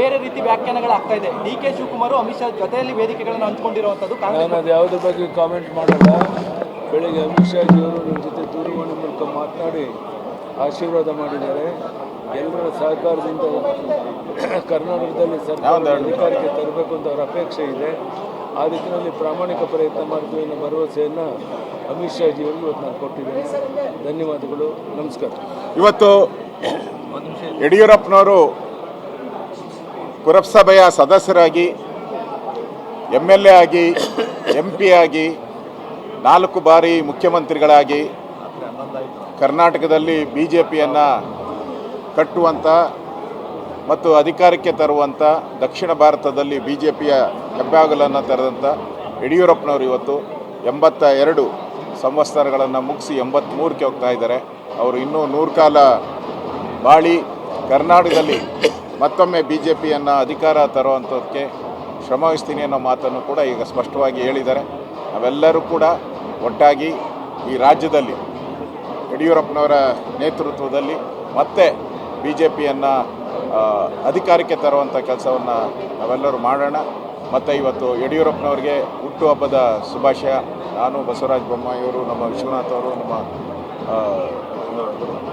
ಬೇರೆ ರೀತಿ ವ್ಯಾಖ್ಯಾನಗಳಾಗ್ತಾ ಇದೆ. ಡಿ ಕೆ ಶಿವಕುಮಾರ್ ಅಮಿತ್ ಶಾ ಜೊತೆಯಲ್ಲಿ ವೇದಿಕೆಗಳನ್ನು ಹಂಚ್ಕೊಂಡಿರುವಂತದ್ದು ಕಾಂಗ್ರೆಸ್ ನಾನು ಯಾವುದ್ರ ಬಗ್ಗೆ ಕಾಮೆಂಟ್ ಮಾಡಲ್ಲ. ಬೆಳಿಗ್ಗೆ ಅಮಿತ್ ಶಾಜಿಯವರು ನನ್ನ ಜೊತೆ ದೂರವಾಣಿ ಮೂಲಕ ಮಾತನಾಡಿ ಆಶೀರ್ವಾದ ಮಾಡಿದ್ದಾರೆ. ಎಲ್ಲರ ಸಹಕಾರದಿಂದ ಕರ್ನಾಟಕದಲ್ಲಿ ಸರ್ಕಾರ ಅಧಿಕಾರಕ್ಕೆ ತರಬೇಕು ಅಂತ ಅವರ ಅಪೇಕ್ಷೆ ಇದೆ. ಆ ದಿಕ್ಕಿನಲ್ಲಿ ಪ್ರಾಮಾಣಿಕ ಪ್ರಯತ್ನ ಮಾಡ್ತೀವಿ ಅನ್ನೋ ಭರವಸೆಯನ್ನು ಅಮಿತ್ ಶಾಜಿಯವರಿಗೆ ಇವತ್ತು ನಾನು ಕೊಟ್ಟಿದ್ದೇನೆ. ಧನ್ಯವಾದಗಳು. ನಮಸ್ಕಾರ. ಇವತ್ತು ಯಡಿಯೂರಪ್ಪನವರು ಪುರಸಭೆಯ ಸದಸ್ಯರಾಗಿ ಎಂ ಎಲ್ ಎ ಆಗಿ ಎಂ ಪಿ ಆಗಿ ನಾಲ್ಕು ಬಾರಿ ಮುಖ್ಯಮಂತ್ರಿಗಳಾಗಿ ಕರ್ನಾಟಕದಲ್ಲಿ ಬಿ ಜೆ ಪಿಯನ್ನು ಕಟ್ಟುವಂಥ ಮತ್ತು ಅಧಿಕಾರಕ್ಕೆ ತರುವಂಥ ದಕ್ಷಿಣ ಭಾರತದಲ್ಲಿ ಬಿ ಜೆ ಪಿಯ ಹೆಬ್ಬಾಗಲನ್ನು ತೆರೆದಂಥ ಯಡಿಯೂರಪ್ಪನವರು ಇವತ್ತು ಎಂಬತ್ತ ಎರಡು ಸಂವತ್ಸರಗಳನ್ನು ಮುಗಿಸಿ ಎಂಬತ್ತ್ಮೂರಕ್ಕೆ ಹೋಗ್ತಾ ಇದ್ದಾರೆ. ಅವರು ಇನ್ನೂ ನೂರು ಕಾಲ ಬಾಳಿ ಕರ್ನಾಟಕದಲ್ಲಿ ಮತ್ತೊಮ್ಮೆ ಬಿ ಜೆ ಪಿಯನ್ನು ಅಧಿಕಾರ ತರುವಂಥದ್ದಕ್ಕೆ ಶ್ರಮವಹಿಸ್ತೀನಿ ಅನ್ನೋ ಮಾತನ್ನು ಕೂಡ ಈಗ ಸ್ಪಷ್ಟವಾಗಿ ಹೇಳಿದ್ದಾರೆ. ನಾವೆಲ್ಲರೂ ಕೂಡ ಒಟ್ಟಾಗಿ ಈ ರಾಜ್ಯದಲ್ಲಿ ಯಡಿಯೂರಪ್ಪನವರ ನೇತೃತ್ವದಲ್ಲಿ ಮತ್ತೆ ಬಿ ಜೆ ಪಿಯನ್ನು ಅಧಿಕಾರಕ್ಕೆ ತರುವಂಥ ಕೆಲಸವನ್ನು ನಾವೆಲ್ಲರೂ ಮಾಡೋಣ. ಮತ್ತು ಇವತ್ತು ಯಡಿಯೂರಪ್ಪನವರಿಗೆ ಹುಟ್ಟುಹಬ್ಬದ ಶುಭಾಶಯ. ನಾನು ಬಸವರಾಜ ಬೊಮ್ಮಾಯಿಯವರು ನಮ್ಮ ವಿಶ್ವನಾಥ್ ಅವರು ನಮ್ಮ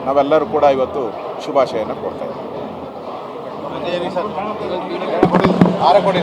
ನಾವೆಲ್ಲರೂ ಕೂಡ ಇವತ್ತು ಶುಭಾಶಯನ ಕೊಡ್ತಾ ಇದ್ದೀವಿ. ಆರ ಕೊಡಿ.